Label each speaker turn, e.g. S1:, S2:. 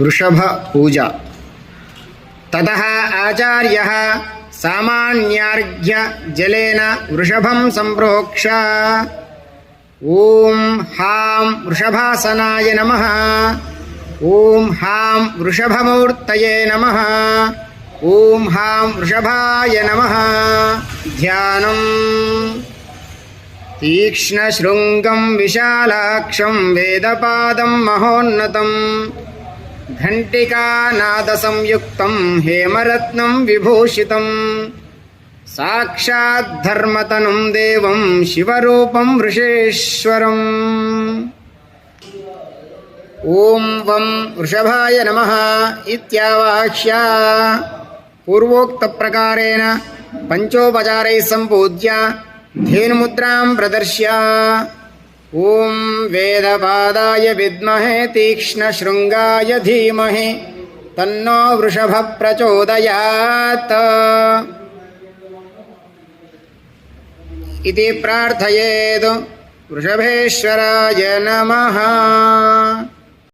S1: వృషభ పూజ. తత ఆచార్య సామాన్యార్ఘ్య జలేన వృషభం సంప్రోక్ష. ఓం హాం వృషభాసనాయ నమ. ఓం హాం వృషభమూర్తయే నమ. ఓం హాం వృషభాయ నమ. ధ్యానం. తీక్ష్ణశృంగం విశాలాక్షం వేదపాదం మహోన్నతం. घण्टिकानादसंयुक्तं हेमरत्नं विभूषितम् साक्षाद्धर्मतनुं देवं शिवरूपं वृषेश्वरम् ॐ वं वृषभाय नमः इत्यावाह्य पूर्वोक्तप्रकारेण पञ्चोपचारैः सम्पूज्य धेनुमुद्रां प्रदर्श्य ॐ वेदपादाय विद्महे तीक्ष्णशृङ्गाय धीमहि तन्नो वृषभः प्रचोदयात् इति प्रार्थयेत् वृषभेश्वराय नमः।